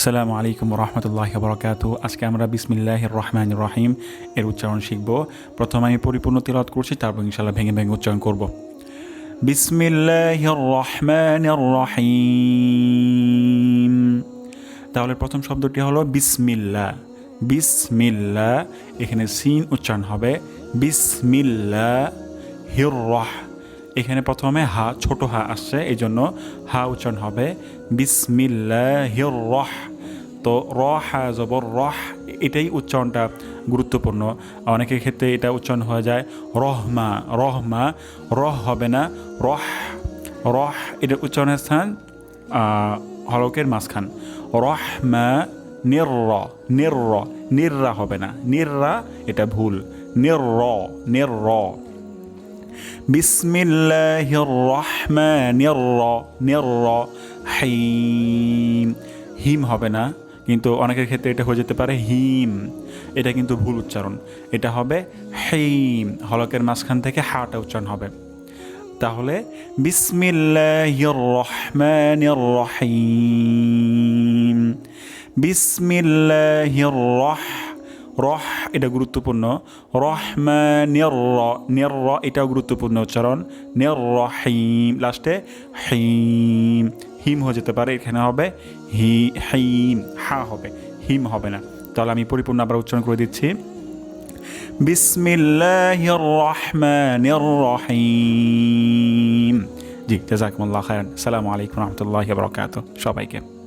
আসসালামু আলাইকুম রহমতুল্লাহ বরকাত আজকে আমরা বিসমিল্লাহ রহমান রহিম এর উচ্চারণ শিখব। প্রথমে আমি পরিপূর্ণ তিলত করছি, তারপর ইনশাল্লাহ ভেঙে ভেঙে উচ্চারণ করব। বিসমিল্লাহ রহমান রহিম তাহলে প্রথম শব্দটি হলো বিসমিল্লা। বিসমিল্লা, এখানে সিন উচ্চারণ হবে বিসমিল্লা হির রহ এখানে প্রথমে হা, ছোট হা আসছে এই জন্য হা উচ্চারণ হবে বিসমিল্লাহির রহ তো র হা জবর, রহ, এটাই উচ্চারণটা গুরুত্বপূর্ণ। অনেকের ক্ষেত্রে এটা উচ্চারণ হয়ে যায় রহমা রহমা, রহ হবে না, রহ রহ, এটা উচ্চারণের স্থান হলকের মাঝখান। রহমা, নির্র নির্র, নির্রা হবে না। নির্রা, এটা ভুল। নির্র নির্র। বিসমিল্লাহির রহমানির নির্র হিম হিম হবে না। কিন্তু অনেকের ক্ষেত্রে এটা হয়ে যেতে পারে হিম। এটা কিন্তু ভুল উচ্চারণ। এটা হবে হেইম। হলকের মাঝখান থেকে হাটা উচ্চারণ হবে। তাহলে বিসমিল্লাহির রহমানির রহিম। বিসমিল্লাহির রহ রহ এটা গুরুত্বপূর্ণ। রহমানির র নির র এটাও গুরুত্বপূর্ণ উচ্চারণ। নির রহিম লাস্টে হিম হিম হয়ে যেতে পারে, এখানে হবে হি, হিম, হা হবে, হিম হবে না। তাহলে আমি পরিপূর্ণ আবার উচ্চারণ করে দিচ্ছি। বিসমিল্লাহির রহমানির রহিম। জি জাজাকুমুল্লাহ খায়রান আসসালামু আলাইকুম রহমতুল্লাহ ওয়া বারাকাতুহু। সবাইকে।